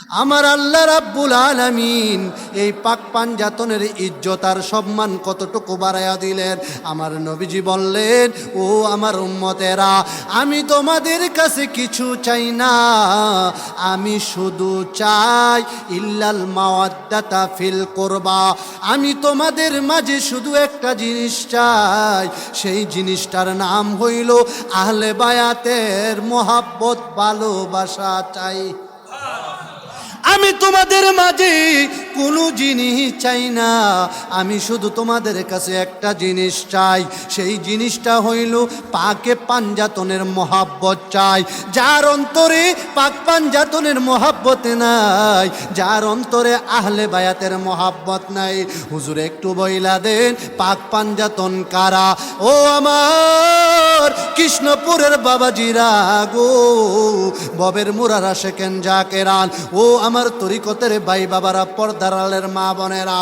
আমার আল্লাহ রাব্বুল আলামিন এই পাক পাঞ্জাতনের ইজ্জত আর সম্মান কতটুকু বাড়াইয়া দিলেন? আমার নবীজি বললেন, ও আমার উম্মতেরা, আমি তোমাদের কাছে কিছু চাই না। আমি শুধু চাই ইল্লাল মাওয়াদ্দাতা ফিল করবা। আমি তোমাদের মাঝে শুধু একটা জিনিস চাই, সেই জিনিসটার নাম হইল আহলে বায়াতের মোহাব্বত, ভালোবাসা চাই। আমি তোমাদের মাঝে কোনো জিনিস চাই না। আমি শুধু তোমাদের কাছে একটা জিনিস চাই। সেই জিনিসটা হইল পাকে পাঞ্জাতনের মহাব্বত চাই। যার অন্তরে পাক পাঞ্জাতনের মহাব্বত নাই, যার অন্তরে আহলে বায়াতের মহাব্বত নাই। হুজুর একটু বইলা দেন, পাক পাঞ্জাতন কারা? ও আমার কৃষ্ণপুরের বাবাজিরা গো। ববের মুরারা শেখেন জাকেরান ও আমার তরিকতের ভাই বাবারা, পর্দারালের মা বোনেরা,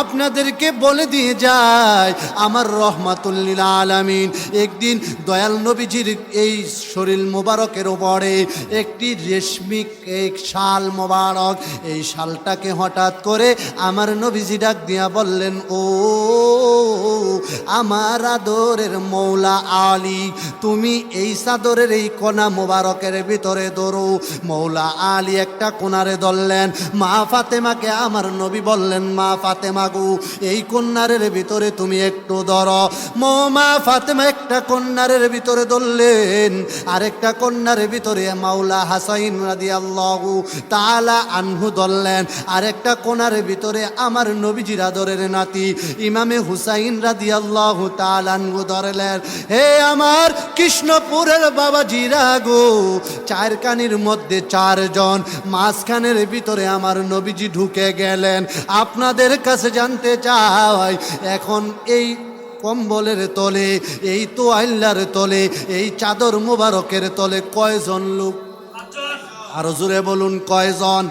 আপনাদেরকে বলে দিয়ে যায় আমার রহমাতুল্লিল আলামিন। একদিন দয়াল নবীজির এই শরীর মোবারকের উপরে একটি রেশমিক এক শাল মোবারক, এই শালটাকে হঠাৎ করে আমার নবীজি ডাক দিয়া বললেন, ও, আমার আদরের মৌলা আলী তুমি এই চাদরের এই কোনা মোবারকের ভিতরে দৌড়ো মৌলা আলী একটা কোনারে ধরলেন, মা ফাতেমাকে আমার নবী বললেন, মা ফাতেমা গো, এই কন্যারের ভিতরে তুমি একটু ধরো। মো ফাতেমা একটা কন্যারের ভিতরে ধরলেন, আরেকটা কন্যার ভিতরে মাওলা হাসাইন রাদি আল্লাহ তালা আনহু ধরলেন, আরেকটা কোনার ভিতরে আমার নবীজির আদরের নাতি ইমামে হুসাইন রাদি আল্লাহ তালানহু ধরলেন। হে আমার কৃষ্ণপুরের বাবা জিরা গো চার কানির মধ্যে চারজন, মাঝখানের ভিতরে আমার নবীজি ঢুকে গেলেন। আপনাদের কাছে জানতে চাই, এখন এই কম্বলের তলে, এই তো আল্লার তলে, এই চাদর মুবারকের তলে কয়জন লোক? আরও জোরে বলুন, কয়জন?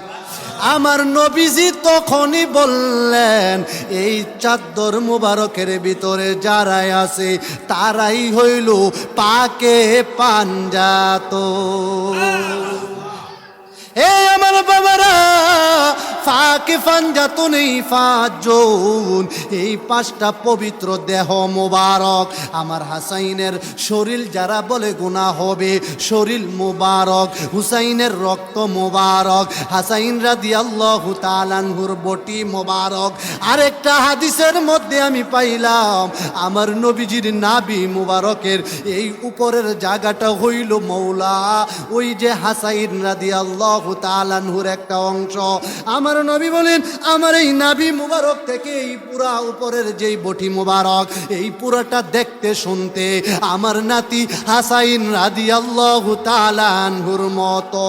আমার নবীজি তখনই বললেন এই চাদর মুবারকের ভিতরে যারাই আছে তারাই হইল পাকে পাঞ্জাত এই আমার বাবারা ফাঁকে ফাঞ্জাত নেই ফাঁজন। এই পাঁচটা পবিত্র দেহ মোবারক। আমার হাসাইনের শরীর যারা বলে গুণা হবে, শরীর মোবারক, হুসাইনের রক্ত মোবারক, হাসাইন রাদি আল্লাহ তালানহুর বটি মোবারক। আরেকটা হাদিসের মধ্যে আমি পাইলাম, আমার নবীজির নাবি মুবারকের এই উপরের জায়গাটা হইল মৌলা। ওই যে হাসাইন রাদি আল্লাহ তালানহুর একটা অংশ। আমার নবী বলেন, আমার এই নাবি মুবারক থেকে এই পুরা উপরের যেই বটি মুবারক, এই পুরাটা দেখতে শুনতে আমার নাতি হাসাইন রাদি আল্লাহ তালানহুর মতো।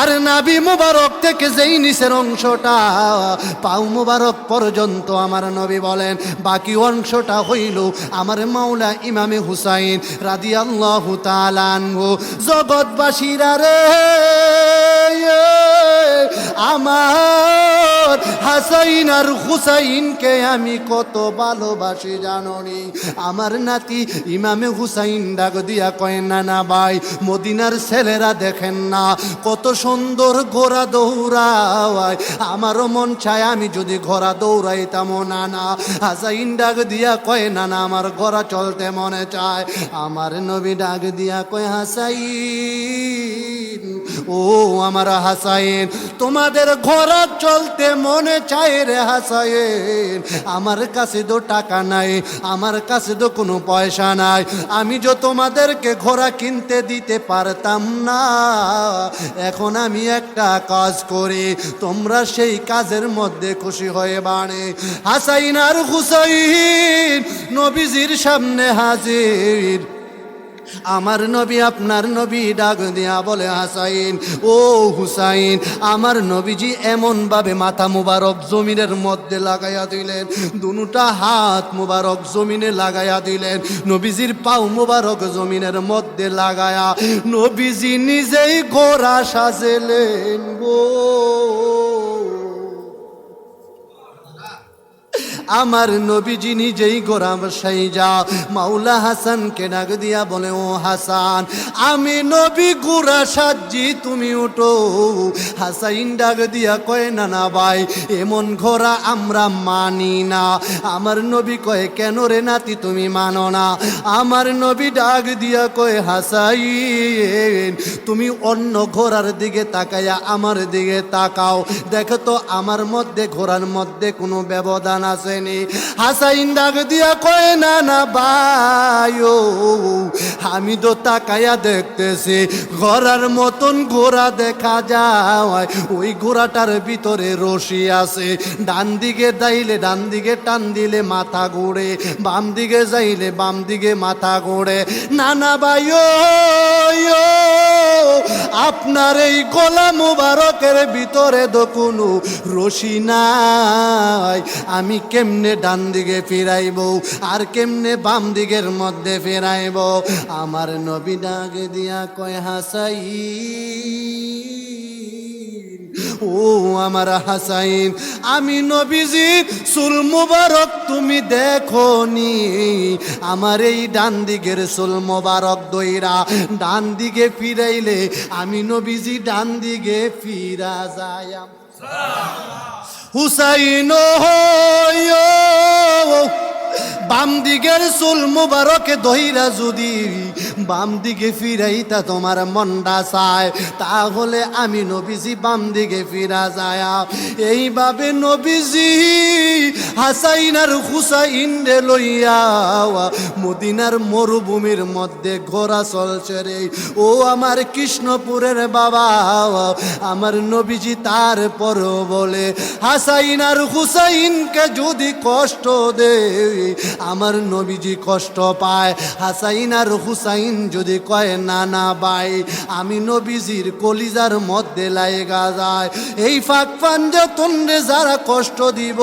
আর নাবি মুবারক থেকে যেই নিচের অংশটা পাউ মুবারক পর্যন্ত আমার নবী বলেন, বাকি অংশটা হইল আমার মাওলা ইমামে হুসাইন রাদি আল্লাহ তালানহু জগৎবাসীরা রে! হাসাইন আর হুসাইনকে আমি কত ভালোবাসি জাননি। আমার নাতি ইমামে হুসাইন ডাক দিয়া কয় না না ভাই, মদিনার ছেলেরা দেখেন না, কত সুন্দর ঘোড়া দৌড়ায়। আমারও মন চায় আমি যদি ঘোড়া দৌড়াইতাম না না হাসাইন ডাক দিয়া কয় না না আমার ঘোড়া চলতে মনে চায়। আমার নবী ডাক দিয়া কয়, হাসাইন ও আমার হাসাইন তোমাদের ঘোড়া চলতে মনে চায় রে হাসাইন আমার কাছে তো টাকা নাই, আমার কাছে তো কোনো পয়সা নাই, আমি যে তোমাদেরকে ঘোড়া কিনতে দিতে পারতাম না। এখন আমি একটা কাজ করি, তোমরা সেই কাজের মধ্যে খুশি হয়ে বাড়ে। হাসাইন আর হুসাইন, নবীজির সামনে হাজির। আমার নবী, আপনার নবী ডাক দিয়া বলে, হাসাইন, ও হুসাইন, আমার নবীজি এমনভাবে মাথা মুবারক জমিনের মধ্যে লাগাইয়া দিলেন, দুটা হাত মুবারক জমিনে লাগাইয়া দিলেন, নবীজির পাও মুবারক জমিনের মধ্যে লাগায়া, নবীজি নিজেই ঘোড়া সাজেলেন গো। আমার নবীজি নিজেই গোরাম সাই যা মাওলা হাসানকে ডাক দিয়া বলে, ও হাসান, আমি নবী গুড়া সাজি তুমি উঠো। হাসাইন ডাক দিয়া কয় না না ভাই, এমন ঘোড়া আমরা মানি না। আমার নবী কয়, কেন রে নাতি, তুমি মানো না? আমার নবী ডাক দিয়া কয়, হাসাইন, তুমি অন্য ঘোড়ার দিকে তাকাইয়া আমার দিকে তাকাও। দেখো তো, আমার মধ্যে, ঘোড়ার মধ্যে কোনো ব্যবধান আসেনি হাসাইন ডাক দিয়া কয় না না ও আমি তো তাকাইয়া দেখতেছি ঘোড়ার মতন ঘোড়া দেখা যায়। ওই ঘোড়াটার ভিতরে রশি আছে। ডান দিকে দাইলে ডান দিকে টান দিলে মাথা ঘুরে বাম দিকে যাইলে বাম দিকে মাথা ঘুরে। নানা ও, আপনার এই গোলা মুবারকের ভিতরে তো কোনো রশি নাই। আমি কেমনে ডান দিকে ফিরাইব আর কেমনে বাম দিকের মধ্যে ফিরাইব? আমার নবী ডাকে দিয়া কয় হাসাই ও আমার হাসাইন। আমি নবীজি সুল মুবারক তুমি দেখো নি আমার এই ডান দিকের সুল মুবারক দইরা, ডান দিকে ফিরাইলে আমি নবীজি ডান দিকে ফিরা যায়। হুসাইন বাম দিকের চুল মুবারকে দহিরা যদি বাম দিকে ফিরাইতা তোমার মন্ডা চায়, তাহলে আমি নবীজি বাম দিকে ফিরা যায়। এইভাবে নবীজি হাসাইন আর হুসাইন রে লইয়া মদিনার মরুভূমির মধ্যে ঘোরা চলছে রে। ও আমার কৃষ্ণপুরের বাবা, আমার নবীজি তারপরও বলে হাসাইন আর হুসাইনকে যদি কষ্ট দে আমার নবীজি কষ্ট পায়। হাসাইন আর হুসাইন যদি কয়, না না ভাই, আমি নবীজির কলিজার মধ্যে লাইগা যায়। এই ফাঁক পাঞ্জাতন রে যারা কষ্ট দিব,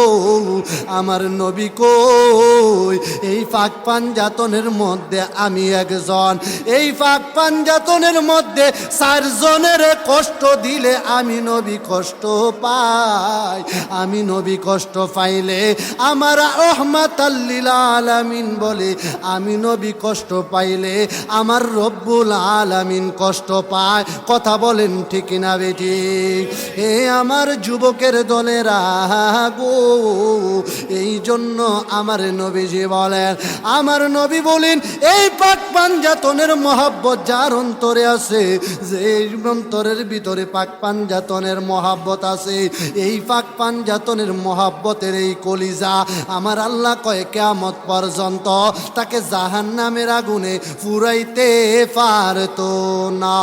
আমার নবী কই? এই ফাঁক পাঞ্জাতনের মধ্যে আমি একজন। এই ফাঁক পাঞ্জাতনের মধ্যে চারজনের কষ্ট দিলে আমি নবী কষ্ট পাই। আমি নবী কষ্ট পাইলে আমার রহমাত আলামিন বলে, আমি নবী কষ্ট পাইলে আমার রব্বুল আলামিন কষ্ট পায়। কথা বলেন ঠিক না বেটি এ আমার যুবকের দলেরা, গো, এই জন্য আমার নবীজি বলেন, আমার নবী বলেন, এই পাক পাঞ্জাতনের মহাব্বত যার অন্তরে আছে, যে অন্তরের ভিতরে পাক পাঞ্জাতনের মহাব্বত আছে, এই পাক পাঞ্জাতনের মহাব্বতের এই কলিজা আমার আল্লাহ কয় কেয়ামত পর্যন্ত তাকে জাহান নামের আগুনে ফুরাইতে পারত না।